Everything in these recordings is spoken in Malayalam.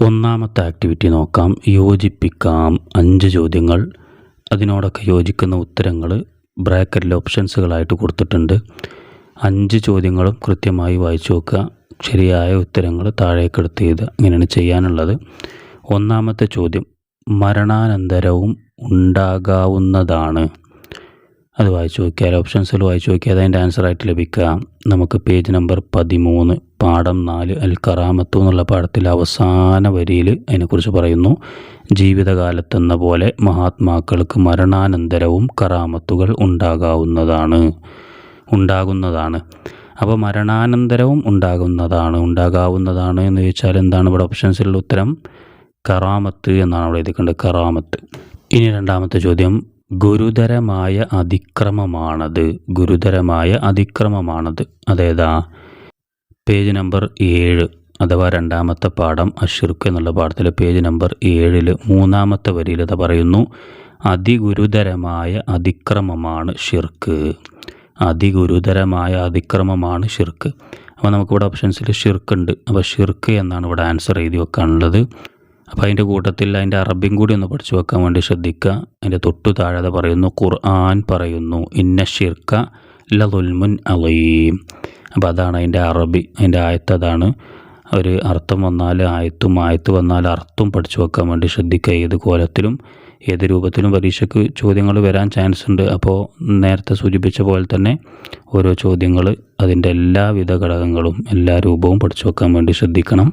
ഒന്നാമത്തെ ആക്ടിവിറ്റി നോക്കാം. യോജിപ്പിക്കാം. അഞ്ച് ചോദ്യങ്ങൾ. അതിനോടൊക്കെ യോജിക്കുന്ന ഉത്തരങ്ങൾ ബ്രാക്കറ്റിൽ ഓപ്ഷൻസുകളായിട്ട് കൊടുത്തിട്ടുണ്ട്. അഞ്ച് ചോദ്യങ്ങളും കൃത്യമായി വായിച്ചു നോക്കുക. ശരിയായ ഉത്തരങ്ങൾ താഴേക്കെടുത്ത് ചെയ്ത് ഇങ്ങനെയാണ് ചെയ്യാനുള്ളത്. ഒന്നാമത്തെ ചോദ്യം. മരണാനന്തരവും ഉണ്ടാകാവുന്നതാണ്. അത് വായിച്ചു നോക്കിയാൽ ഓപ്ഷൻസിൽ വായിച്ചു നോക്കിയാൽ അതിന്റെ ആൻസറായിട്ട് ലഭിക്കുക. നമുക്ക് പേജ് നമ്പർ പതിമൂന്ന് പാഠം നാല് അൽ കറാമത്തു എന്നുള്ള പാഠത്തിൽ അവസാന വരിയിൽ അതിനെക്കുറിച്ച് പറയുന്നു. ജീവിതകാലത്തെന്ന പോലെ മഹാത്മാക്കൾക്ക് മരണാനന്തരവും കറാമത്തുകൾ ഉണ്ടാകാവുന്നതാണ്. ഉണ്ടാകുന്നതാണ്. അപ്പോൾ മരണാനന്തരവും ഉണ്ടാകുന്നതാണ്. ഉണ്ടാകാവുന്നതാണ് എന്ന് ചോദിച്ചാൽ എന്താണ് ഇവിടെ ഓപ്ഷൻസിലുള്ള ഉത്തരം? കറാമത്ത് എന്നാണ് അവിടെ എഴുതിക്കേണ്ടത് കറാമത്ത്. ഇനി രണ്ടാമത്തെ ചോദ്യം. ഗുരുതരമായ അതിക്രമമാണത്. ഗുരുതരമായ അതിക്രമമാണത്. അതേതാ? പേജ് നമ്പർ ഏഴ് അഥവാ രണ്ടാമത്തെ പാഠം അഷിർക്ക് എന്നുള്ള പാഠത്തിലെ പേജ് നമ്പർ ഏഴിൽ മൂന്നാമത്തെ വരിയിൽ അത് പറയുന്നു. അതിഗുരുതരമായ അതിക്രമമാണ് ഷിർക്ക് അതിഗുരുതരമായ അതിക്രമമാണ് ഷിർക്ക് അപ്പോൾ നമുക്കിവിടെ ഓപ്ഷൻസിൽ ഷിർക്ക് ഉണ്ട് അപ്പോൾ ഷിർക്ക് എന്നാണ് ഇവിടെ ആൻസർ എഴുതി വെക്കാനുള്ളത്. അപ്പോൾ അതിന്റെ കൂട്ടത്തിൽ അതിന്റെ അറബിയും കൂടി ഒന്ന് പഠിച്ചു വെക്കാൻ വേണ്ടി ശ്രദ്ധിക്കുക. അതിന്റെ തൊട്ടു താഴെ പറയുന്നു ഖുർആൻ പറയുന്നു ഇന്ന ഷിർക്ക ലുൽമുൻ അലീം. അപ്പോൾ അതാണ് അതിന്റെ അറബി അതിന്റെ ആയത്ത് അതാണ്. ഒരു അർത്ഥം വന്നാൽ ആയത്തും ആയത്ത് വന്നാൽ അർത്ഥം പഠിച്ചു വെക്കാൻ വേണ്ടി ശ്രദ്ധിക്കുക. ഏത് കോലത്തിലും ഏത് രൂപത്തിലും പരീക്ഷയ്ക്ക് ചോദ്യങ്ങൾ വരാൻ ചാൻസ് ഉണ്ട്. അപ്പോൾ നേരത്തെ സൂചിപ്പിച്ച പോലെ തന്നെ ഓരോ ചോദ്യങ്ങൾ അതിന്റെ എല്ലാവിധ ഘടകങ്ങളും എല്ലാ രൂപവും പഠിച്ചു വെക്കാൻ വേണ്ടി ശ്രദ്ധിക്കണം.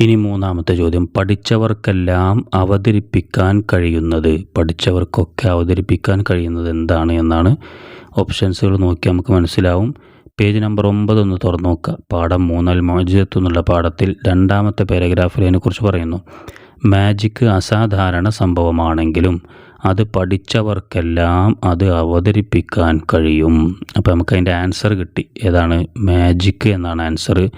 ഇനി മൂന്നാമത്തെ ചോദ്യം. പഠിച്ചവർക്കെല്ലാം അവതരിപ്പിക്കാൻ കഴിയുന്നത് പഠിച്ചവർക്കൊക്കെ അവതരിപ്പിക്കാൻ കഴിയുന്നത് എന്താണ് എന്നാണ് ഓപ്ഷൻസുകൾ നോക്കി നമുക്ക് മനസ്സിലാവും. പേജ് നമ്പർ ഒമ്പത് ഒന്ന് തുറന്നു നോക്കുക പാഠം മൂന്നൽ മോചിതത്വം എന്നുള്ള പാഠത്തിൽ രണ്ടാമത്തെ പാരഗ്രാഫിൽ അതിനെക്കുറിച്ച് പറയുന്നു. മാജിക്ക് അസാധാരണ സംഭവമാണെങ്കിലും അത് പഠിച്ചവർക്കെല്ലാം അത് അവതരിപ്പിക്കാൻ കഴിയും. അപ്പോൾ നമുക്ക് അതിന്റെ ആൻസർ കിട്ടി. ഏതാണ്? മാജിക്ക് എന്നാണ് ആൻസർ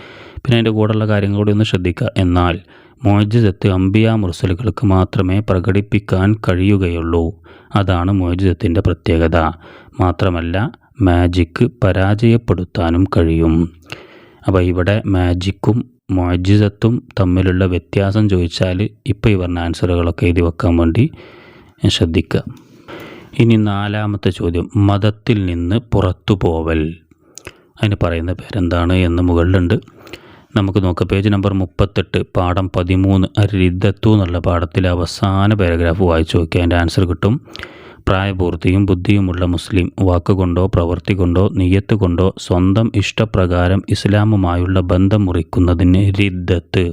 പിന്നെ അതിന്റെ കൂടെയുള്ള കാര്യങ്ങൾ കൂടി ഒന്ന് ശ്രദ്ധിക്കുക. എന്നാൽ മോജിതത്ത് അമ്പിയ മുർസലുകൾക്ക് മാത്രമേ പ്രകടിപ്പിക്കാൻ കഴിയുകയുള്ളൂ. അതാണ് മോജിതത്തിന്റെ പ്രത്യേകത. മാത്രമല്ല മാജിക്ക് പരാജയപ്പെടുത്താനും കഴിയും. അപ്പോൾ ഇവിടെ മാജിക്കും മോജിസത്തും തമ്മിലുള്ള വ്യത്യാസം ചോദിച്ചാൽ ഇപ്പോൾ ഈ പറഞ്ഞ ആൻസറുകളൊക്കെ എഴുതി വെക്കാൻ വേണ്ടി ശ്രദ്ധിക്കുക. ഇനി നാലാമത്തെ ചോദ്യം. മതത്തിൽ നിന്ന് പുറത്തു പോവൽ അതിന് പറയുന്ന പേരെന്താണ് എന്ന് മുകളിലുണ്ട്. നമുക്ക് നോക്കാം. പേജ് നമ്പർ മുപ്പത്തെട്ട് പാഠം പതിമൂന്ന് അരിദ്ദത്തു എന്നുള്ള പാഠത്തിലെ അവസാന പാരഗ്രാഫ് വായിച്ചു നോക്കി അതിന്റെ ആൻസർ കിട്ടും. പ്രായപൂർത്തിയും ബുദ്ധിയുമുള്ള മുസ്ലിം വാക്കുകൊണ്ടോ പ്രവൃത്തി കൊണ്ടോ നിയ്യത്ത് കൊണ്ടോ സ്വന്തം ഇഷ്ടപ്രകാരം ഇസ്ലാമുമായുള്ള ബന്ധം മുറിക്കുന്നതിന് റിദ്ദത്ത്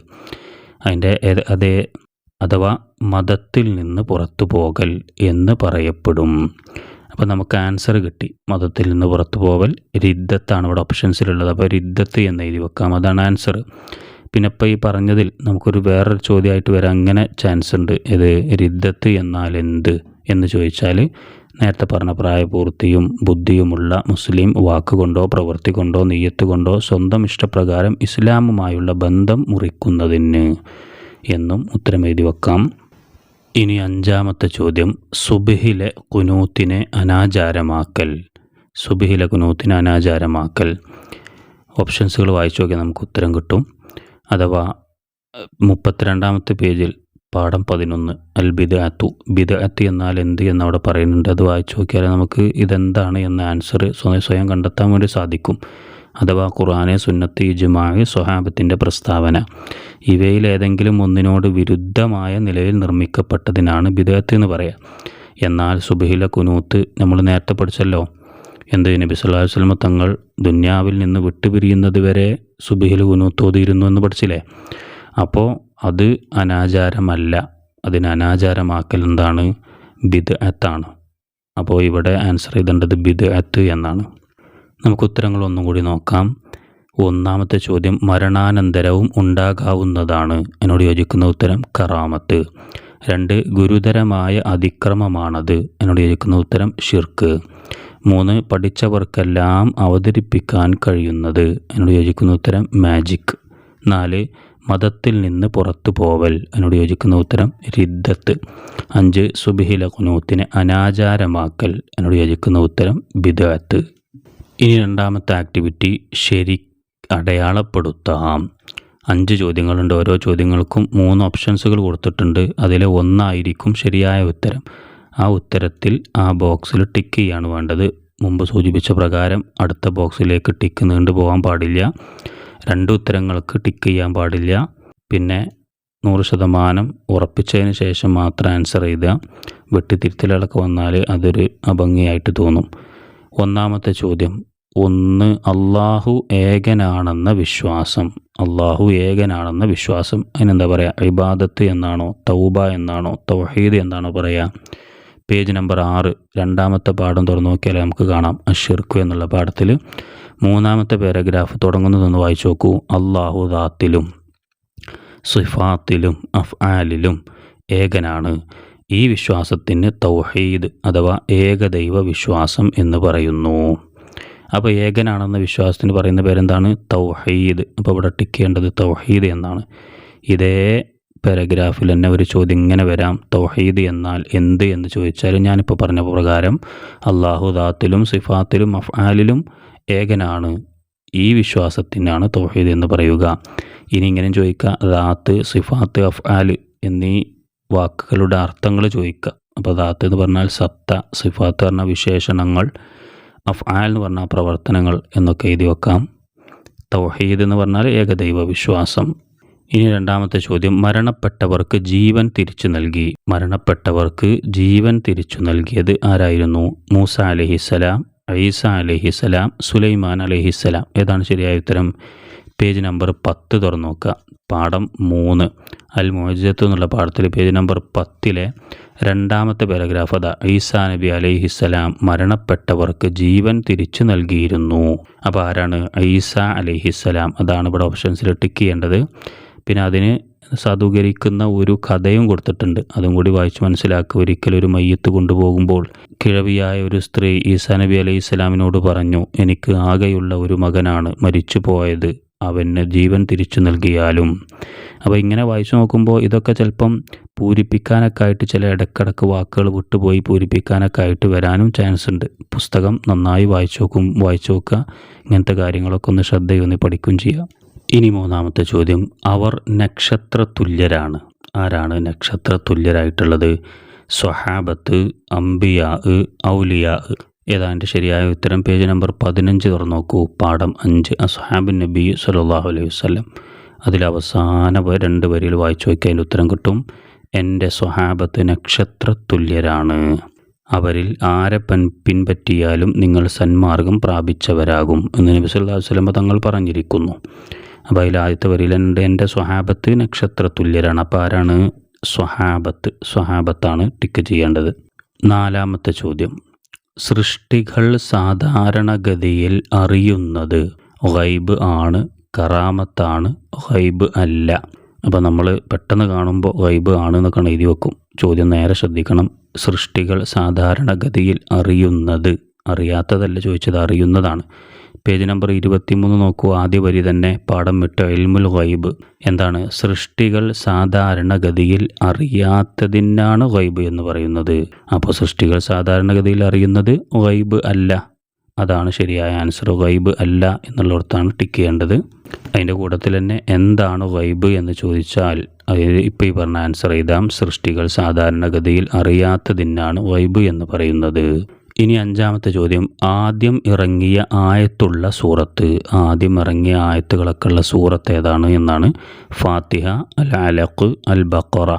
അതിന്റെ അതെ അതേ അഥവാ മതത്തിൽ നിന്ന് പുറത്തു പോകൽ എന്ന് പറയപ്പെടും. അപ്പോൾ നമുക്ക് ആൻസർ കിട്ടി. മതത്തിൽ നിന്ന് പുറത്തു പോവൽ രിദ്ധത്താണ് ഇവിടെ ഓപ്ഷൻസിലുള്ളത് അപ്പോൾ രിദ്ധത്ത് എന്ന് എഴുതി വെക്കാം. അതാണ് ആൻസർ പിന്നെ ഇപ്പോൾ ഈ പറഞ്ഞതിൽ നമുക്കൊരു വേറൊരു ചോദ്യമായിട്ട് വരാൻ അങ്ങനെ ചാൻസ് ഉണ്ട്. ഇത് രിദ്ധത്ത് എന്നാൽ എന്ത് എന്ന് ചോദിച്ചാൽ നേരത്തെ പറഞ്ഞ പ്രായപൂർത്തിയും ബുദ്ധിയുമുള്ള മുസ്ലിം വാക്കുകൊണ്ടോ പ്രവൃത്തി കൊണ്ടോ നെയ്യത്ത് കൊണ്ടോ സ്വന്തം ഇഷ്ടപ്രകാരം ഇസ്ലാമുമായുള്ള ബന്ധം മുറിക്കുന്നതിന് എന്നും ഉത്തരം എഴുതി വെക്കാം. ഇനി അഞ്ചാമത്തെ ചോദ്യം. സുബിഹിലെ കുനൂത്തിനെ അനാചാരമാക്കൽ. സുബിഹിലെ കുനൂത്തിനെ അനാചാരമാക്കൽ. ഓപ്ഷൻസുകൾ വായിച്ചു നോക്കിയാൽ നമുക്ക് ഉത്തരം കിട്ടും. അഥവാ മുപ്പത്തിരണ്ടാമത്തെ പേജിൽ പാഠം പതിനൊന്ന് അൽ ബിദഅത്തു. ബിദഅത്ത് എന്നാൽ എന്ത് എന്നവിടെ പറയുന്നുണ്ട്. അത് വായിച്ചു നോക്കിയാൽ നമുക്ക് ഇതെന്താണ് എന്ന ആൻസർ സ്വയം സ്വയം കണ്ടെത്താൻ വേണ്ടി സാധിക്കും. അഥവാ ഖുർആാനെ സുന്നത്ത് ഇജുമായി സ്വഹാബത്തിന്റെ പ്രസ്താവന. ഇവയിൽ ഏതെങ്കിലും ഒന്നിനോട് വിരുദ്ധമായ നിലയിൽ നിർമ്മിക്കപ്പെട്ടതിനാണ് ബിദത്ത് എന്ന് പറയാം. എന്നാൽ സുബഹില കുനൂത്ത് നമ്മൾ നേരത്തെ പഠിച്ചല്ലോ. എന്ത്? നബി സല്ലല്ലാഹു വസ്ലമ തങ്ങൾ ദുന്യാവിൽ നിന്ന് വിട്ടുപിരിയുന്നത് വരെ സുബഹില കുനൂത്ത് ഓതിയിരുന്നു എന്ന് പഠിച്ചില്ലേ? അപ്പോൾ അത് അനാചാരമല്ല. അതിന് അനാചാരമാക്കൽ എന്താണ്? ബിദ്അത്താണ്. അപ്പോൾ ഇവിടെ ആൻസർ ചെയ്തേണ്ടത് ബിദ് ബിദ്അത്ത് എന്നാണ്. നമുക്ക് ഉത്തരങ്ങൾ ഒന്നും കൂടി നോക്കാം. ഒന്നാമത്തെ ചോദ്യം മരണാനന്തരവും ഉണ്ടാകാവുന്നതാണ്. എന്നോട് യോജിക്കുന്ന ഉത്തരം കറാമത്ത്. രണ്ട് ഗുരുതരമായ അതിക്രമമാണത്. എന്നോട് യോജിക്കുന്ന ഉത്തരം ഷിർക്ക്. മൂന്ന് പഠിച്ചവർക്കെല്ലാം അവതരിപ്പിക്കാൻ കഴിയുന്നത്. എന്നോട് യോജിക്കുന്ന ഉത്തരം മാജിക്. നാല് മതത്തിൽ നിന്ന് പുറത്തു പോവൽ. എന്നോട് യോജിക്കുന്ന ഉത്തരം റിദ്ദത്ത് അഞ്ച് സുബിഹില കുനൂത്തിനെ അനാചാരമാക്കൽ. എന്നോട് യോജിക്കുന്ന ഉത്തരം ബിദഅത്ത് ഇനി രണ്ടാമത്തെ ആക്ടിവിറ്റി ശരി അടയാളപ്പെടുത്താം. അഞ്ച് ചോദ്യങ്ങളുണ്ട്. ഓരോ ചോദ്യങ്ങൾക്കും മൂന്ന് ഓപ്ഷൻസുകൾ കൊടുത്തിട്ടുണ്ട്. അതിലെ ഒന്നായിരിക്കും ശരിയായ ഉത്തരം. ആ ഉത്തരത്തിൽ ആ ബോക്സിൽ ടിക്ക് ചെയ്യാണ് വേണ്ടത്. മുമ്പ് സൂചിപ്പിച്ച പ്രകാരം അടുത്ത ബോക്സിലേക്ക് ടിക്ക് നീണ്ടു പോകാൻ പാടില്ല. രണ്ട് ഉത്തരങ്ങൾക്ക് ടിക്ക് ചെയ്യാൻ പാടില്ല. പിന്നെ നൂറ് ശതമാനം ഉറപ്പിച്ചതിന് ശേഷം മാത്രം ആൻസർ ചെയ്യുക വെട്ടിത്തിരുത്തലുകളൊക്കെ വന്നാൽ അതൊരു അഭംഗിയായിട്ട് തോന്നും. ഒന്നാമത്തെ ചോദ്യം. ഒന്ന് അള്ളാഹു ഏകനാണെന്ന വിശ്വാസം. അള്ളാഹു ഏകനാണെന്ന വിശ്വാസം. അതിനെന്താ പറയുക ഇബാദത്ത് എന്നാണോ? തൗബ എന്നാണോ? തൗഹീദ് എന്നാണോ പറയുക പേജ് നമ്പർ ആറ്. രണ്ടാമത്തെ പാഠം തുറന്നു നോക്കിയാൽ നമുക്ക് കാണാം. അഷിർക്കു എന്നുള്ള പാഠത്തിൽ മൂന്നാമത്തെ പാരഗ്രാഫ് തുടങ്ങുന്നതൊന്ന് വായിച്ചു നോക്കൂ. അള്ളാഹു ദാത്തിലും സിഫാത്തിലും അഫ്ആലിലും ഏകനാണ്. ഈ വിശ്വാസത്തിന് തൗഹീദ് അഥവാ ഏകദൈവ വിശ്വാസം എന്ന് പറയുന്നു. അപ്പോൾ ഏകനാണെന്ന വിശ്വാസത്തിന് പറയുന്ന പേരെന്താണ്? തൗഹീദ്. അപ്പോൾ ഇവിടെ ടിക്ക് തൗഹീദ് എന്നാണ്. ഇതേ പാരഗ്രാഫിൽ തന്നെ ഒരു ചോദ്യം ഇങ്ങനെ വരാം. തൗഹീദ് എന്നാൽ എന്ത് എന്ന് ചോദിച്ചാൽ ഞാനിപ്പോൾ പറഞ്ഞ പ്രകാരം അള്ളാഹു ദാത്തിലും സിഫാത്തിലും അഫ്ആലിലും ഏകനാണ്. ഈ വിശ്വാസത്തിനാണ് തൗഹീദ് എന്ന് പറയുക. ഇനി ഇങ്ങനെ ചോദിക്കുക ദാത്ത് സിഫാത്ത് അഫ്ആൽ എന്നീ വാക്കുകളുടെ അർത്ഥങ്ങൾ ചോദിക്കുക അപ്പോൾ ദാത്ത് എന്ന് പറഞ്ഞാൽ സത്ത സിഫാത്ത് പറഞ്ഞ വിശേഷണങ്ങൾ. അഫ്ആൽ എന്ന് പറഞ്ഞാൽ പ്രവർത്തനങ്ങൾ എന്നൊക്കെ എഴുതി വെക്കാം. തൗഹീദ് എന്ന് പറഞ്ഞാൽ ഏകദൈവ വിശ്വാസം. ഇനി രണ്ടാമത്തെ ചോദ്യം മരണപ്പെട്ടവർക്ക് ജീവൻ തിരിച്ചു നൽകി. മരണപ്പെട്ടവർക്ക് ജീവൻ തിരിച്ചു നൽകിയത് ആരായിരുന്നു? മൂസ അലഹിസലാം ഐസ അലഹിസലാം സുലൈമാൻ അലഹിസലാം ഏതാണ് ശരിയായ ഉത്തരം? പേജ് നമ്പർ പത്ത് തുറന്നു നോക്കുക. പാഠം മൂന്ന്. അൽ മോജത്ത് എന്നുള്ള പാഠത്തിൽ പേജ് നമ്പർ പത്തിലെ രണ്ടാമത്തെ പാരഗ്രാഫ് അതാ ഈസാ നബി അലൈഹിസ്സലാം മരണപ്പെട്ടവർക്ക് ജീവൻ തിരിച്ചു നൽകിയിരുന്നു. അപ്പോൾ ആരാണ് ഈസ അലൈഹിസ്സലാം അതാണ് ഇവിടെ ഓപ്ഷൻസിൽ ടിക്ക് ചെയ്യേണ്ടത്. പിന്നെ അതിന് സാധൂകരിക്കുന്ന ഒരു കഥയും കൊടുത്തിട്ടുണ്ട്. അതും കൂടി വായിച്ച് മനസ്സിലാക്കുക. ഒരിക്കലും ഒരു മയ്യത്ത് കൊണ്ടുപോകുമ്പോൾ കിഴവിയായ ഒരു സ്ത്രീ ഈസാ നബി അലൈഹി സ്വലാമിനോട് പറഞ്ഞു എനിക്ക് ആകെയുള്ള ഒരു മകനാണ് മരിച്ചു പോയത് അവന് ജീവൻ തിരിച്ചു നൽകിയാലും. അപ്പോൾ ഇങ്ങനെ വായിച്ചു നോക്കുമ്പോൾ ഇതൊക്കെ ചിലപ്പം പൂരിപ്പിക്കാനൊക്കെ ആയിട്ട് ചില ഇടക്കിടക്ക് വാക്കുകൾ വിട്ടുപോയി പൂരിപ്പിക്കാനൊക്കെ ആയിട്ട് വരാനും ചാൻസ് ഉണ്ട്. പുസ്തകം നന്നായി വായിച്ചു നോക്കും വായിച്ചു നോക്കുക. ഇങ്ങനത്തെ കാര്യങ്ങളൊക്കെ ഒന്ന് ശ്രദ്ധയൊന്ന് പഠിക്കുകയും ചെയ്യുക ഇനി മൂന്നാമത്തെ ചോദ്യം. അവർ നക്ഷത്ര തുല്യരാണ് ആരാണ് നക്ഷത്ര തുല്യരായിട്ടുള്ളത് സ്വഹാബത്ത് അംബിയാ ഔലിയാ. ഏതാണ്ട് ശരിയായ ഉത്തരം? പേജ് നമ്പർ പതിനഞ്ച് തുറന്നു നോക്കൂ പാഠം അഞ്ച്. അസ്ഹാബിൻ നബി സല്ലാഹു അലൈഹി വസ്ലം അതിൽ അവസാന രണ്ട് വരിയിൽ വായിച്ചു നോക്കി അതിന്റെ ഉത്തരം കിട്ടും. എന്റെ സ്വഹാബത്ത് നക്ഷത്ര തുല്യരാണ് അവരിൽ ആരെ പൻ പിൻപറ്റിയാലും നിങ്ങൾ സന്മാർഗം പ്രാപിച്ചവരാകും എന്ന് നബി അലൈഹി വസല്ലം തങ്ങൾ പറഞ്ഞിരിക്കുന്നു. അപ്പോൾ അതിൽ ആദ്യത്തെ വരിയിൽ എന്റെ സ്വഹാബത്ത് നക്ഷത്ര തുല്യരാണ് അപ്പോൾ ആരാണ്? സ്വഹാബത്ത്. സ്വഹാബത്താണ് ടിക്ക് ചെയ്യേണ്ടത്. നാലാമത്തെ ചോദ്യം. സൃഷ്ടികൾ സാധാരണഗതിയിൽ അറിയുന്നത് ഹൈബ് ആണ് കറാമത്താണ് ഹൈബ് അല്ല. അപ്പോൾ നമ്മൾ പെട്ടെന്ന് കാണുമ്പോൾ ഗൈബ് ആണ് എന്നൊക്കെ എഴുതി വെക്കും. ചോദ്യം നേരെ ശ്രദ്ധിക്കണം. സൃഷ്ടികൾ സാധാരണഗതിയിൽ അറിയുന്നത് അറിയാത്തതല്ല ചോദിച്ചത് അറിയുന്നതാണ്. പേജ് നമ്പർ ഇരുപത്തിമൂന്ന് നോക്കൂ. ആദ്യ വരി തന്നെ പാഠം വിട്ട എൽമുൽ ഗൈബ്. എന്താണ്? സൃഷ്ടികൾ സാധാരണഗതിയിൽ അറിയാത്തതിനാണ് ഗൈബ് എന്ന് പറയുന്നത്. അപ്പോൾ സൃഷ്ടികൾ സാധാരണഗതിയിൽ അറിയുന്നത് ഗൈബ് അല്ല. അതാണ് ശരിയായ ആൻസർ. ഗൈബ് അല്ല എന്നുള്ളിടത്താണ് ടിക്ക് ചെയ്യേണ്ടത്. അതിന്റെ കൂട്ടത്തിൽ തന്നെ എന്താണ് ഗൈബ് എന്ന് ചോദിച്ചാൽ അതായത് ഇപ്പോൾ ഈ പറഞ്ഞ ആൻസർ എഴുതാം. സൃഷ്ടികൾ സാധാരണഗതിയിൽ അറിയാത്തതിനാണ് ഗൈബ് എന്ന് പറയുന്നത്. ഇനി അഞ്ചാമത്തെ ചോദ്യം. ആദ്യം ഇറങ്ങിയ ആയത്തുള്ള സൂറത്ത് ആദ്യം ഇറങ്ങിയ ആയത്തുകളൊക്കെ ഉള്ള സൂറത്ത് ഏതാണ് എന്നാണ് ഫാത്തിഹ അൽ അലഖ് അൽ ബക്കറ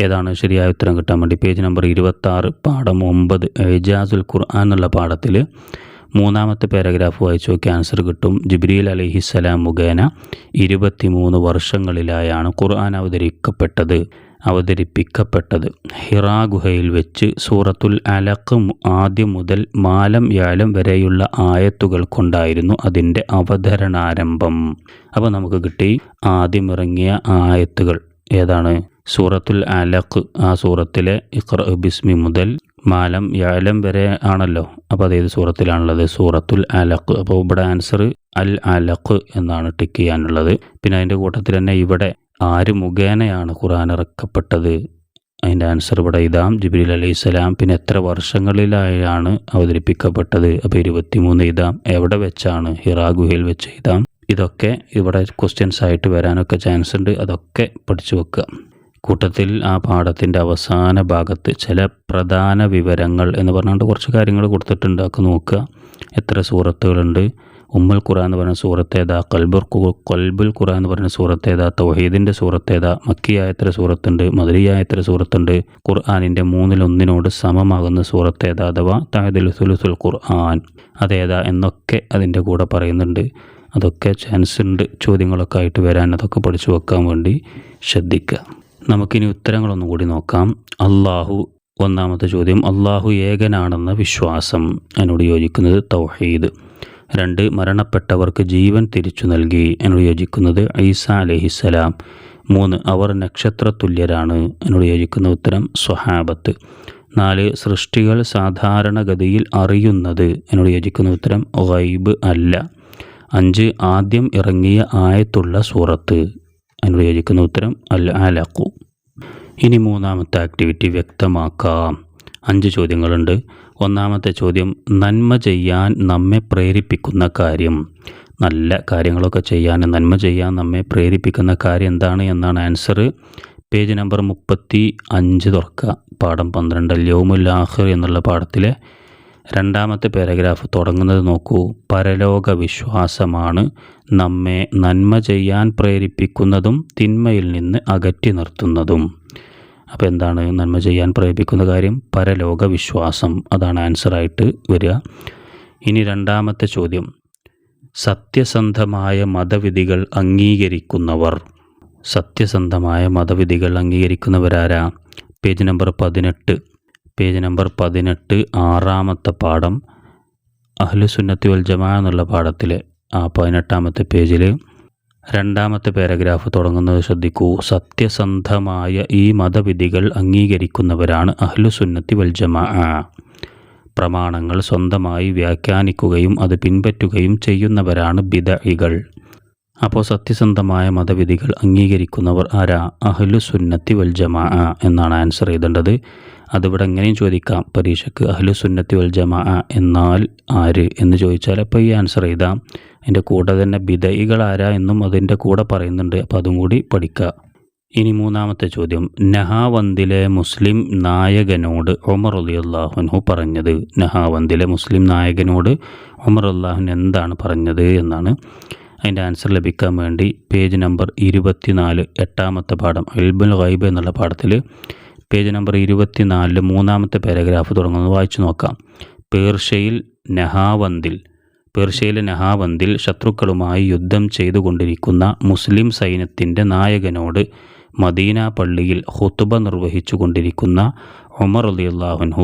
ഏതാണ്? ശരിയായ ഉത്തരം കിട്ടാൻ വേണ്ടി. പേജ് നമ്പർ ഇരുപത്താറ് പാഠം ഒമ്പത് എജാസുൽ ഖുർആൻ എന്നുള്ള പാഠത്തിൽ മൂന്നാമത്തെ പാരഗ്രാഫ് വായിച്ചു നോക്കി ആൻസർ കിട്ടും. ജിബ്രീൽ അലഹിസ്സലാം മുഖേന ഇരുപത്തിമൂന്ന് വർഷങ്ങളിലായാണ് ഖുർആൻ അവതരിക്കപ്പെട്ടത്. അവതരിപ്പിക്കപ്പെട്ടത്. ഹിറാ ഗുഹയിൽ വെച്ച് സൂറത്തുൽ അലക്ക് ആദ്യം മുതൽ മാലം യാലം വരെയുള്ള ആയത്തുകൾ കൊണ്ടായിരുന്നു അതിന്റെ അവതരണാരംഭം. അപ്പോൾ നമുക്ക് കിട്ടി ആദ്യം ഇറങ്ങിയ ആയത്തുകൾ. ഏതാണ്? സൂറത്തുൽ അലക്ക് ആ സൂറത്തിലെ ഇഖ്റ ബിസ്മി മുതൽ മാലം യാലം വരെ ആണല്ലോ. അപ്പോൾ അതേത് സൂറത്തിലാണുള്ളത്? സൂറത്തുൽ അലക്ക് അപ്പോൾ ഇവിടെ ആൻസർ അൽ അലക്ക് എന്നാണ് ടിക്ക് ചെയ്യാനുള്ളത്. പിന്നെ അതിന്റെ കൂട്ടത്തിൽ തന്നെ ഇവിടെ ആര് മുഖേനയാണ് ഖുർആൻ ഇറക്കപ്പെട്ടത്? അതിന്റെ ആൻസർ ഇവിടെ ഇതാം. ജിബ്രീൽ അലൈഹി സ്വലാം പിന്നെ എത്ര വർഷങ്ങളിലായാണ് അവതരിപ്പിക്കപ്പെട്ടത്? അപ്പോൾ ഇരുപത്തിമൂന്ന് ഇതാം. എവിടെ വെച്ചാണ്? ഹിറാ ഗുഹയിൽ വെച്ച് ഇതാം. ഇതൊക്കെ ഇവിടെ ക്വസ്റ്റ്യൻസ് ആയിട്ട് വരാനൊക്കെ ചാൻസ് ഉണ്ട്. അതൊക്കെ പഠിച്ചു വെക്കുക. കൂട്ടത്തിൽ ആ പാഠത്തിന്റെ അവസാന ഭാഗത്ത് ചില പ്രധാന വിവരങ്ങൾ എന്ന് പറഞ്ഞുകൊണ്ട് കുറച്ച് കാര്യങ്ങൾ കൊടുത്തിട്ടുണ്ട് അതൊക്കെ നോക്കുക. എത്ര സൂറത്തുകളുണ്ട്? ഉമ്മൽ ഖുറാൻ എന്ന് പറഞ്ഞ സൂറത്തേതാ കൽബുർ കൽബുൽ ഖുറാൻ എന്ന് പറഞ്ഞ സൂറത്തേതാ തൗഹീദിന്റെ സൂറത്തേതാ മക്കിയായ എത്ര സൂറത്തുണ്ട് മദരിയായ എത്ര സൂറത്തുണ്ട്. ഖുർആാനിന്റെ മൂന്നിലൊന്നിനോട് സമമാകുന്ന സൂറത്തേതാ അഥവാ തായദുൽ സുലുസുൽ ഖുർആൻ. അതേതാ എന്നൊക്കെ അതിന്റെ കൂടെ പറയുന്നുണ്ട്. അതൊക്കെ ചാൻസ് ഉണ്ട് ചോദ്യങ്ങളൊക്കെ ആയിട്ട് വരാൻ. അതൊക്കെ പഠിച്ചു വെക്കാൻ വേണ്ടി ശ്രദ്ധിക്കുക. നമുക്കിനി ഉത്തരങ്ങളൊന്നും കൂടി നോക്കാം. അള്ളാഹു ഒന്നാമത്തെ ചോദ്യം. അള്ളാഹു ഏകനാണെന്ന വിശ്വാസം. അതിനോട് യോജിക്കുന്നത് തൗഹീദ്. രണ്ട് മരണപ്പെട്ടവർക്ക് ജീവൻ തിരിച്ചു നൽകി എന്നോട് യോജിക്കുന്നത് ഈസ അലഹിസ്സലാം മൂന്ന് അവർ നക്ഷത്ര തുല്യരാണ് എന്നോട് യോജിക്കുന്ന ഉത്തരം സ്വഹാബത്ത്. നാല് സൃഷ്ടികൾ സാധാരണഗതിയിൽ അറിയുന്നത് എന്നോട് യോജിക്കുന്ന ഉത്തരം ഗൈബ് അല്ല. അഞ്ച് ആദ്യം ഇറങ്ങിയ ആയത്തുള്ള സൂറത്ത് എന്നോട് യോജിക്കുന്ന ഉത്തരം അൽ അലക്കു ഇനി മൂന്നാമത്തെ ആക്ടിവിറ്റി വ്യക്തമാക്കാം. അഞ്ച് ചോദ്യങ്ങളുണ്ട്. ഒന്നാമത്തെ ചോദ്യം നന്മ ചെയ്യാൻ നമ്മെ പ്രേരിപ്പിക്കുന്ന കാര്യം. നല്ല കാര്യങ്ങളൊക്കെ ചെയ്യാൻ നന്മ ചെയ്യാൻ നമ്മെ പ്രേരിപ്പിക്കുന്ന കാര്യം എന്താണ് എന്നാണ് ആൻസർ പേജ് നമ്പർ മുപ്പത്തി അഞ്ച് തുറക്കുക. പാഠം പന്ത്രണ്ട്. ല്യോമുൽ ആഖിർ എന്നുള്ള പാഠത്തിലെ രണ്ടാമത്തെ പാരഗ്രാഫ് തുടങ്ങുന്നത് നോക്കൂ. പരലോക വിശ്വാസമാണ് നമ്മെ നന്മ ചെയ്യാൻ പ്രേരിപ്പിക്കുന്നതും തിന്മയിൽ നിന്ന് അകറ്റി നിർത്തുന്നതും. അപ്പോൾ എന്താണ് നന്മ ചെയ്യാൻ പ്രേരിപ്പിക്കുന്ന കാര്യം? പരലോക വിശ്വാസം അതാണ് ആൻസറായിട്ട് വരിക. ഇനി രണ്ടാമത്തെ ചോദ്യം. സത്യസന്ധമായ മതവിധികൾ അംഗീകരിക്കുന്നവർ. സത്യസന്ധമായ മതവിധികൾ അംഗീകരിക്കുന്നവരാരാ? പേജ് നമ്പർ പതിനെട്ട്. പേജ് നമ്പർ പതിനെട്ട് ആറാമത്തെ പാഠം. അഹ്ലുസുന്നത്തി വൽ ജമാ എന്നുള്ള പാഠത്തിലെ ആ പതിനെട്ടാമത്തെ പേജിൽ രണ്ടാമത്തെ പാരഗ്രാഫ് തുടങ്ങുന്നത് ശ്രദ്ധിക്കൂ. സത്യസന്ധമായ ഈ മതവിധികൾ അംഗീകരിക്കുന്നവരാണ് അഹ്ലുസുന്നത്തി വൽ ജമാ. പ്രമാണങ്ങൾ സ്വന്തമായി വ്യാഖ്യാനിക്കുകയും അത് പിൻപറ്റുകയും ചെയ്യുന്നവരാണ് ബിദഇകൾ. അപ്പോൾ സത്യസന്ധമായ മതവിധികൾ അംഗീകരിക്കുന്നവർ ആരാ? അഹ്ലു സുന്നത്തി വൽ ജമാ എന്നാണ് ആൻസർ ചെയ്തേണ്ടത്. അതിവിടെ എങ്ങനെയും ചോദിക്കാം പരീക്ഷയ്ക്ക് അഹ്ലു സുന്നത്തി വൽ ജമാ എന്നാൽ ആര് എന്ന് ചോദിച്ചാൽ അപ്പോൾ ഈ ആൻസർ ചെയ്താം അതിന്റെ കൂടെ തന്നെ ബിദയികൾ ആരാ എന്നും അതിന്റെ കൂടെ പറയുന്നുണ്ട്. അപ്പോൾ അതും കൂടി പഠിക്കുക ഇനി മൂന്നാമത്തെ ചോദ്യം. നഹാവന്തിലെ മുസ്ലിം നായകനോട് ഒമർ അലി അള്ളാഹുനു പറഞ്ഞത്. നഹാവന്തിലെ മുസ്ലിം നായകനോട് ഒമർ അള്ളാഹുൻ എന്താണ് പറഞ്ഞത് എന്നാണ്. അതിന്റെ ആൻസർ ലഭിക്കാൻ വേണ്ടി പേജ് നമ്പർ ഇരുപത്തിനാല് എട്ടാമത്തെ പാഠം അൽബുൽ ഗൈബ് എന്നുള്ള പാഠത്തിൽ പേജ് നമ്പർ ഇരുപത്തിനാലിൽ മൂന്നാമത്തെ പാരഗ്രാഫ് തുടങ്ങുന്നത് വായിച്ചു നോക്കാം. പേർഷ്യയിൽ നഹാവന്തിൽ പേർഷ്യയിലെ നഹാവന്തിൽ ശത്രുക്കളുമായി യുദ്ധം ചെയ്തുകൊണ്ടിരിക്കുന്ന മുസ്ലിം സൈന്യത്തിന്റെ നായകനോട് മദീന പള്ളിയിൽ ഹുത്തുബ നിർവഹിച്ചു കൊണ്ടിരിക്കുന്ന ഉമർ അലി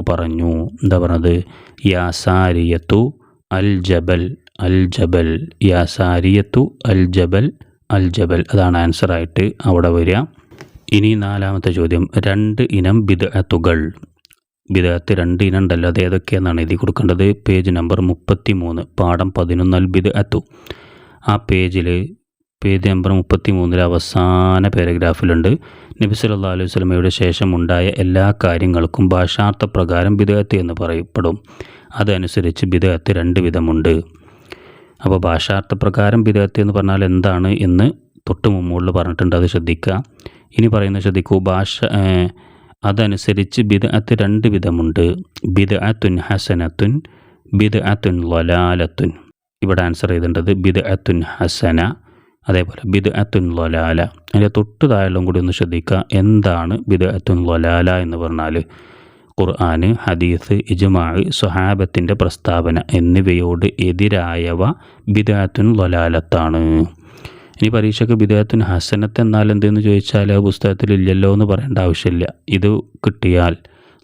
പറഞ്ഞു. എന്താ പറഞ്ഞത്? യാസാരിയത്തു അൽ ജബൽ അൽ ജബൽ. യാസാരിയത്തു അൽ ജബൽ അൽ ജബൽ. അതാണ് ആൻസറായിട്ട് അവിടെ വരിക. ഇനി നാലാമത്തെ ചോദ്യം. രണ്ട് ഇനം ബിദഅത്തുകൾ. ബിദഅത്ത് രണ്ട് ഇനം ഉണ്ടല്ലോ അത് ഏതൊക്കെയാണെന്നാണ് എഴുതി കൊടുക്കേണ്ടത്? പേജ് നമ്പർ മുപ്പത്തി മൂന്ന് പാഠം പതിനൊന്ന് ബിദ് അത്തു ആ പേജിൽ പേജ് നമ്പർ മുപ്പത്തി മൂന്നിലെ അവസാന പാരഗ്രാഫിലുണ്ട്. നബി സല്ലാ അലൈഹി സ്വലമയുടെ ശേഷം ഉണ്ടായ എല്ലാ കാര്യങ്ങൾക്കും ഭാഷാർത്ഥ പ്രകാരം ബിദഗത്ത് എന്ന് പറയപ്പെടും. അതനുസരിച്ച് ബിദഗത്ത് രണ്ട് വിധമുണ്ട്. അപ്പോൾ ഭാഷാർത്ഥ പ്രകാരം ബിദഗത്ത് എന്ന് പറഞ്ഞാൽ എന്താണ് എന്ന് തൊട്ട് മുമ്പുകളിൽ പറഞ്ഞിട്ടുണ്ട്. അത് ശ്രദ്ധിക്കുക. ഇനി പറയുന്നത് ശ്രദ്ധിക്കൂ. ഭാഷ അതനുസരിച്ച് ബിദഅത്ത് രണ്ട് വിധമുണ്ട്. ബിദഅത്തുൻ ഹസനത്തുൻ ബിദഅത്തുൻ ലൊലാലത്തുൻ ഇവിടെ ആൻസർ ചെയ്തേണ്ടത് ബിദഅത്തുൻ ഹസന അതേപോലെ ബിദഅത്തുൻ ലൊലാല അതിന്റെ തൊട്ട് താഴെല്ലാം കൂടി ഒന്ന് ശ്രദ്ധിക്കുക. എന്താണ് ബിദഅത്തുൻ ലൊലാല എന്ന് പറഞ്ഞാൽ ഖുർആൻ ഹദീസ് ഇജ്മാ സുഹാബത്തിന്റെ പ്രസ്താവന എന്നിവയോട് എതിരായവ ബിദഅത്തുൻ ലലാലത്താണ് ഇനി പരീക്ഷയ്ക്ക് വിദേഹത്തിന് ഹസനത്ത് എന്നാൽ എന്തെന്ന് ചോദിച്ചാൽ ആ പുസ്തകത്തിൽ ഇല്ലല്ലോ എന്ന് പറയേണ്ട ആവശ്യമില്ല. ഇത് കിട്ടിയാൽ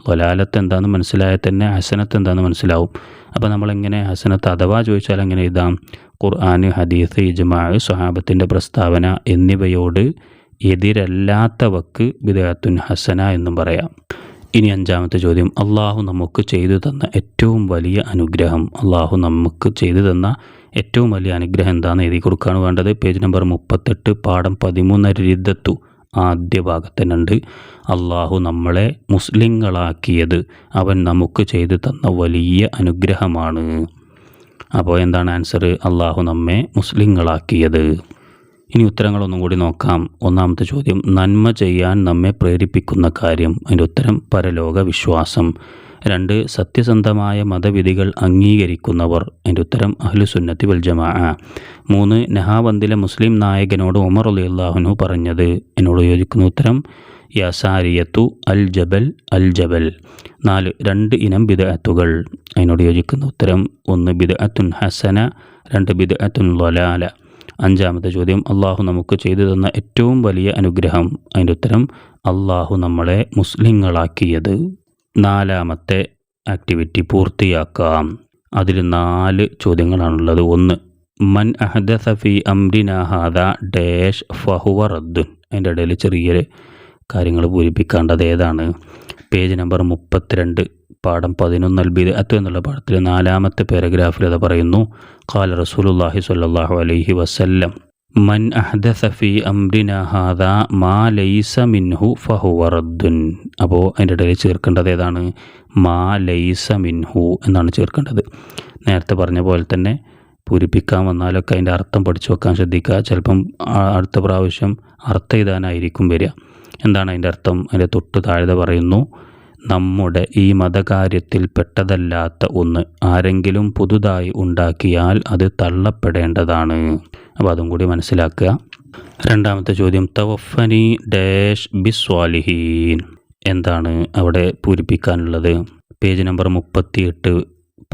വലാലത്ത് എന്താണെന്ന് മനസ്സിലായാൽ തന്നെ ഹസനത്ത് എന്താണെന്ന് മനസ്സിലാവും. അപ്പോൾ നമ്മളെങ്ങനെ ഹസനത്ത് അഥവാ ചോദിച്ചാൽ എങ്ങനെ എഴുതാം? ഖുർആൻ ഹദീസ് ഇജ്മാ സ്വഹാബത്തിന്റെ പ്രസ്താവന എന്നിവയോട് എതിരല്ലാത്തവക്ക് ബിദഅത്തുൻ ഹസന എന്നും പറയാം. ഇനി അഞ്ചാമത്തെ ചോദ്യം. അള്ളാഹു നമുക്ക് ചെയ്തു തന്ന ഏറ്റവും വലിയ അനുഗ്രഹം. അള്ളാഹു നമുക്ക് ചെയ്തു തന്ന ഏറ്റവും വലിയ അനുഗ്രഹം എന്താണെന്ന് എഴുതി കൊടുക്കുകയാണ് വേണ്ടത്. പേജ് നമ്പർ മുപ്പത്തെട്ട് പാഠം പതിമൂന്ന് രിദ്ദത്തു ആദ്യ ഭാഗത്തിനുണ്ട്. അള്ളാഹു നമ്മളെ മുസ്ലിങ്ങളാക്കിയത്. അവൻ നമുക്ക് ചെയ്തു തന്ന വലിയ അനുഗ്രഹമാണ്. അപ്പോൾ എന്താണ് ആൻസർ? അള്ളാഹു നമ്മെ മുസ്ലിങ്ങളാക്കിയത്. ഇനി ഉത്തരങ്ങളൊന്നും കൂടി നോക്കാം. ഒന്നാമത്തെ ചോദ്യം നന്മ ചെയ്യാൻ നമ്മെ പ്രേരിപ്പിക്കുന്ന കാര്യം. അതിന്റെ ഉത്തരം പരലോക വിശ്വാസം രണ്ട് സത്യസന്ധമായ മതവിധികൾ അംഗീകരിക്കുന്നവർ. എന്റെ ഉത്തരം അഹ്ലുസുന്നത്തി വൽ ജമാ മൂന്ന് നഹാബന്ദിലെ മുസ്ലിം നായകനോട് ഉമർ അലി അള്ളാഹുനു പറഞ്ഞത്. എന്നോട് യോജിക്കുന്ന ഉത്തരം യസാരിയത്തു അൽ ജബൽ അൽ ജബൽ. നാല് രണ്ട് ഇനം ബിദഅത്തുകൾ. അതിനോട് യോജിക്കുന്ന ഉത്തരം ഒന്ന് ബിദഅത്തുൻ ഹസന രണ്ട് ബിദഅത്തുൻ ലൊലാല അഞ്ചാമത്തെ ചോദ്യം അള്ളാഹു നമുക്ക് ചെയ്തു തന്ന ഏറ്റവും വലിയ അനുഗ്രഹം. അതിന്റെ ഉത്തരം അള്ളാഹു നമ്മളെ മുസ്ലിങ്ങളാക്കിയത്. നാലാമത്തെ ആക്ടിവിറ്റി പൂർത്തിയാക്കാം. അതിൽ നാല് ചോദ്യങ്ങളാണുള്ളത്. ഒന്ന് മൻ അഹദ സഫി അംരിന ഹാദ? ഡാഷ് ഫഹുവ റദ്ദുൻ. അതിന്റെ ഇടയിൽ ചെറിയൊരു കാര്യങ്ങൾ പൂരിപ്പിക്കേണ്ടത് ഏതാണ്? പേജ് നമ്പർ മുപ്പത്തിരണ്ട് പാഠം പതിനൊന്ന് അൽബിദ് അത്തു എന്നുള്ള പാഠത്തിൽ നാലാമത്തെ പാരഗ്രാഫിൽ അത് പറയുന്നു. ഖാല റസൂലുല്ലാഹി സ്വല്ലല്ലാഹു അലൈഹി വസല്ലം. മൻ അഹ്ദസ ഫി അംരിന മാ ലൈസ മിൻഹു ഫഹുവ റദ്ദുൻ അപ്പോൾ അതിന്റെ ഇടയിൽ ചേർക്കേണ്ടത് ഏതാണ്? മാ ലൈസ മിൻഹു എന്നാണ് ചേർക്കേണ്ടത്. നേരത്തെ പറഞ്ഞ പോലെ തന്നെ പൂരിപ്പിക്കാൻ വന്നാലൊക്കെ അതിന്റെ അർത്ഥം പഠിച്ചു വെക്കാൻ ശ്രദ്ധിക്കുക. ചിലപ്പം അടുത്ത പ്രാവശ്യം അർത്ഥം എഴുതാനായിരിക്കും വരിക. എന്താണ് അതിന്റെ അർത്ഥം? അതിന്റെ തൊട്ട് താഴെ പറയുന്നു നമ്മുടെ ഈ മതകാര്യത്തിൽ പെട്ടതല്ലാത്ത ഒന്ന് ആരെങ്കിലും പുതുതായി ഉണ്ടാക്കിയാൽ അത് തള്ളപ്പെടേണ്ടതാണ്. അപ്പോൾ അതും കൂടി മനസ്സിലാക്കുക. രണ്ടാമത്തെ ചോദ്യം തവഫനി ഡാഷ് ബിസ്വാലിഹീൻ എന്താണ് അവിടെ പൂരിപ്പിക്കാനുള്ളത്? പേജ് നമ്പർ മുപ്പത്തിയെട്ട്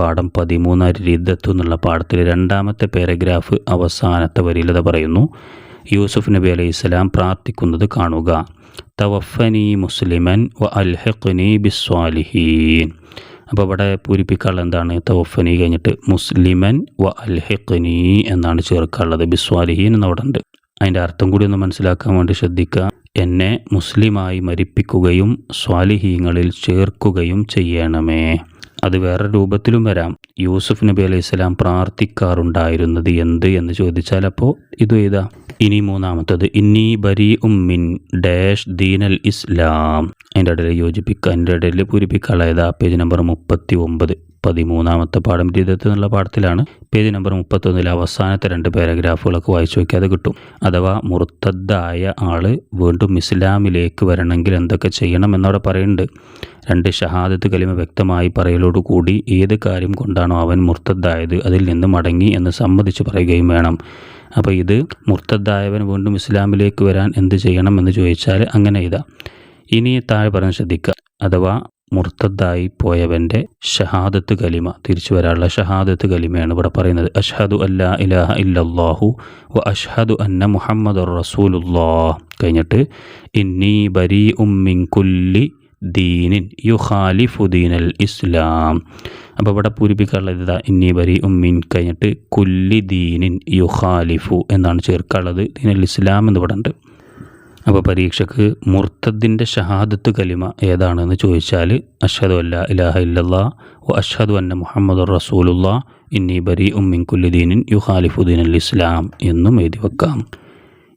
പാഠം പതിമൂന്ന് രീദത്തു എന്നുള്ള പാഠത്തിൽ രണ്ടാമത്തെ പാരഗ്രാഫ് അവസാനത്തെ വരിയിലത പറയുന്നു. യൂസുഫ് നബി അലൈഹി സ്വലാം പ്രാർത്ഥിക്കുന്നത് കാണുക. തവഫനി മുസ്ലിമൻ വ അൽഹഖ്നി ബിസ്വാലിഹീൻ അപ്പോൾ ഇവിടെ പൂരിപ്പിക്കാനുള്ള എന്താണ്? തവഫനി കഴിഞ്ഞിട്ട് മുസ്ലിമൻ വ അൽഹിഖനി എന്നാണ് ചേർക്കാനുള്ളത്. ബിസ്വാലിഹീൻ എന്നവിടെ ഉണ്ട് അതിന്റെ അർത്ഥം കൂടി ഒന്ന് മനസ്സിലാക്കാൻ വേണ്ടി ശ്രദ്ധിക്കുക. എന്നെ മുസ്ലിമായി മരിപ്പിക്കുകയും സ്വാലിഹീങ്ങളിൽ ചേർക്കുകയും ചെയ്യണമേ. അത് വേറെ രൂപത്തിലും വരാം. യൂസുഫ് നബി അലൈഹി സ്വലാം പ്രാർത്ഥിക്കാറുണ്ടായിരുന്നത് എന്ത് എന്ന് ചോദിച്ചാൽ അപ്പോൾ ഇത് ഏതാ? ഇനി മൂന്നാമത്തത്. ഇന്നി ബരി ഉമ്മിൻ ഡാഷ് ദീനൽ ഇസ്ലാം. അതിന്റെ ഇടയിൽ യോജിപ്പിക്കുക അതിന്റെ ഇടയിൽ പൂരിപ്പിക്കാനുള്ള ഏതാ? പേജ് നമ്പർ മുപ്പത്തി ഒമ്പത്. പതിമൂന്നാമത്തെ പാഠം രീതത്തിൽ എന്നുള്ള പാഠത്തിലാണ്. പേജ് നമ്പർ മുപ്പത്തൊന്നിലെ അവസാനത്തെ രണ്ട് പാരഗ്രാഫുകളൊക്കെ വായിച്ചു നോക്കിയാൽ അത് കിട്ടും. അഥവാ മുർത്തദ്ദായ ആൾ വീണ്ടും ഇസ്ലാമിലേക്ക് വരണമെങ്കിൽ എന്തൊക്കെ ചെയ്യണം എന്നവിടെ പറയുന്നുണ്ട്. രണ്ട് ഷഹാദത്ത് കലിമ വ്യക്തമായി പറയലോടുകൂടി ഏത് കാര്യം കൊണ്ടാണോ അവൻ മുർത്തദ്ദായത് അതിൽ നിന്ന് മടങ്ങി എന്ന് സമ്മതിച്ച് പറയുകയും വേണം. അപ്പോൾ ഇത് മുർത്തദ്ദായവൻ വീണ്ടും ഇസ്ലാമിലേക്ക് വരാൻ എന്ത് ചെയ്യണം എന്ന് ചോദിച്ചാൽ അങ്ങനെ ഇതാ. ഇനി താഴെ പറഞ്ഞ് ശ്രദ്ധിക്കുക. അഥവാ മുർത്തദ്ദായി പോയവന്റെ ഷഹാദത്ത് കലിമ. തിരിച്ചു വരാനുള്ള ഷഹാദത്ത് കലിമയാണ് ഇവിടെ പറയുന്നത്. അഷ്ഹദു അല്ലാ ഇലാഹ ഇല്ലല്ലാഹു വ അഷ്ഹദു അന്ന മുഹമ്മദ് റസൂലുല്ലാ കഴിഞ്ഞിട്ട് ഇന്നി ബരി ഉമ്മിൻ കുല്ലി ദീനിൻ യു യുഖാലിഫു ദീനൽ ഇസ്ലാം. അപ്പോൾ ഇവിടെ പൂരിപ്പിക്കാനുള്ളത് ഇതാ ഇന്നി ബരി ഉമ്മിൻ കഴിഞ്ഞിട്ട് കുല്ലി ദീനിൻ യു ഖാലിഫു എന്നാണ് ചേർക്കാനുള്ളത്. ദീനൽ ഇസ്ലാം എന്ന് ഇവിടെ ഉണ്ട്. അപ്പോൾ പരീക്ഷക്ക് മുർത്തദിന്റെ ഷഹാദത്ത് കലിമ ഏതാണെന്ന് ചോദിച്ചാൽ അഷ്ഹദു അല്ല ഇലാഹ ഇല്ലല്ലാ വ അഷ്ഹദു അന്ന മുഹമ്മദ് റസൂലുള്ള ഇന്നി ബരി ഉമ്മിൻ കുല്ലുദ്ദീനിൻ യുഹാലിഫുദ്ദീൻ അൽ ഇസ്ലാം എന്നും എഴുതി വെക്കാം.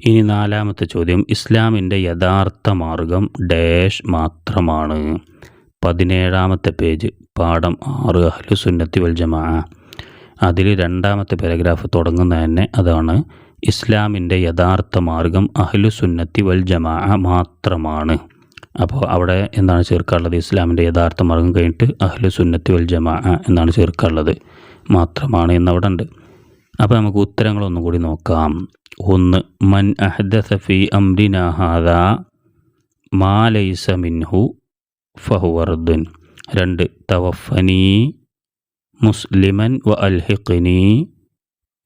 ഇനി നാലാമത്തെ ചോദ്യം. ഇസ്ലാമിന്റെ യഥാർത്ഥ മാർഗം ഡാഷ് മാത്രമാണ്. പതിനേഴാമത്തെ പേജ് പാഠം ആറ് അഹ്ലു സുന്നത്തി വൽ ജമാ അതിൽ രണ്ടാമത്തെ പാരഗ്രാഫ് തുടങ്ങുന്ന തന്നെ അതാണ് ഇസ്ലാമിന്റെ യഥാർത്ഥ മാർഗം അഹ്ലു സുന്നത്തി വൽ ജമാ മാത്രമാണ്. അപ്പോൾ അവിടെ എന്താണ് ചേർക്കാറുള്ളത്? ഇസ്ലാമിന്റെ യഥാർത്ഥ മാർഗം കഴിഞ്ഞിട്ട് അഹ്ലു സുന്നത്തി വൽ ജമാ എന്നാണ് ചേർക്കാറുള്ളത്. മാത്രമാണ് എന്നവിടെ ഉണ്ട്. അപ്പോൾ നമുക്ക് ഉത്തരങ്ങളൊന്നും കൂടി നോക്കാം. ഒന്ന് മൻ അഹ്ദസ ഫി അംരിന ഹാദ മാ ലൈസ മിൻഹു ഫഹുവർദുൻ രണ്ട് തവഫനി മുസ്ലിമൻ വ അൽഹിഖിനി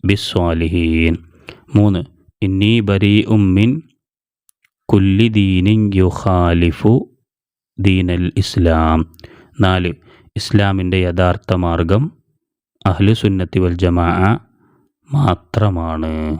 ബിസ്വാലിഹീൻ. മൂന്ന്. ഇന്നി ബരി ഉമ്മിൻ കുല്ലി ദീനിൻ യുഖാലിഫു ദീനൽ ഇസ്ലാം. നാല്. ഇസ്ലാമിന്റെ യഥാർത്ഥ മാർഗം അഹ്ലു സുന്നത്തി വൽ ജമാ മാത്രമാണ്.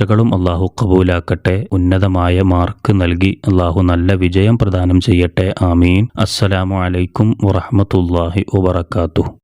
പരീക്ഷകളും അള്ളാഹു കബൂലാക്കട്ടെ. ഉന്നതമായ മാർക്ക് നൽകി അള്ളാഹു നല്ല വിജയം പ്രദാനം ചെയ്യട്ടെ. ആമീൻ. അസ്സലാമു അലൈക്കും വറഹമത്തല്ലാഹി വബർക്കാത്തു